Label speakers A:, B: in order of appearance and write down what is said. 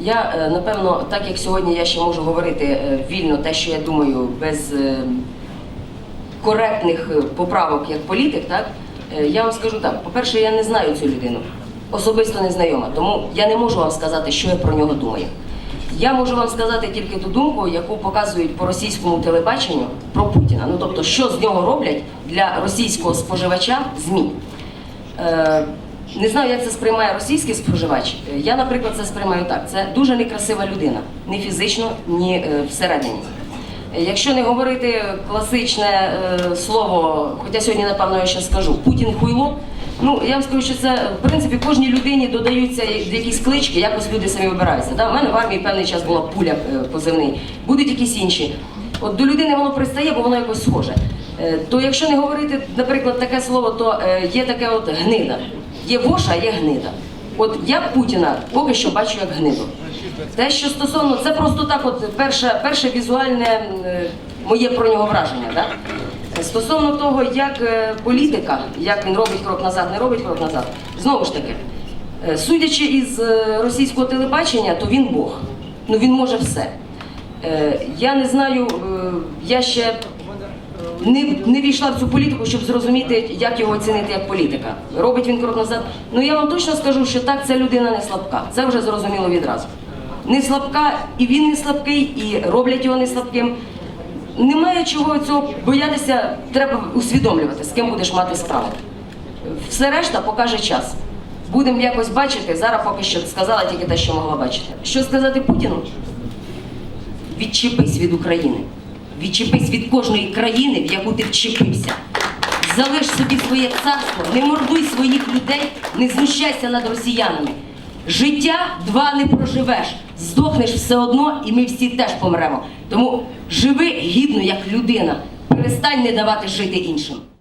A: Я е, напевно, так як сьогодні я ще можу говорити е, вільно те, що я думаю, без е, коректних поправок як політик, так я вам скажу так: по-перше, я не знаю цю людину, особисто не знайома, тому я не можу вам сказати, що я про нього думаю. Я можу вам сказати тільки ту думку, яку показують по російському телебаченню про Путіна. Ну тобто, що з нього роблять для російського споживача ЗМІ. Не знаю, як це сприймає російський споживач. Е, Я, наприклад, це сприймаю так. Це дуже некрасива людина, ні фізично, ні е, всередині. Е, Якщо не говорити класичне слово, хоча сьогодні, напевно, я ще скажу, Путін хуйло. Ну, я вам скажу, що це в принципі кожній людині додаються якісь клички, якось люди самі вибираються. Да? У мене в армії певний час була пуля позивний, будуть якісь інші. От до людини воно пристає, бо воно якось схоже. То якщо не говорити, наприклад, таке слово, то є таке от гнида. Є воша, є гнида. От я Путіна поки що бачу як гниду. Те, що стосовно, це просто так, от перше, перше візуальне е, моє про нього враження. Да? Стосовно того, як е, політика, як він робить крок назад, не робить крок назад, знову ж таки, е, судячи із російського телебачення, то він Бог. Ну він може все. Я не знаю, я ще не, не війшла в цю політику, щоб зрозуміти, як його оцінити як політика. Робить він крок назад. Ну я вам точно скажу, що так ця людина не слабка. Це вже зрозуміло відразу. Не слабка, і він не слабкий, і роблять його не слабким. Немає чого цього боятися, треба усвідомлювати, з ким будеш мати справу. Все решта покаже час. Будемо якось бачити. Зараз поки що сказала тільки те, що могла бачити. Що сказати Путіну? Відчепись від України. Відчепись від кожної країни, в яку ти вчепився. Залиш собі своє царство, не мордуй своїх людей, не знущайся над росіянами. Життя два не проживеш, здохнеш все одно, і ми всі теж помремо. Тому живи гідно як людина. Перестань не давати жити іншим.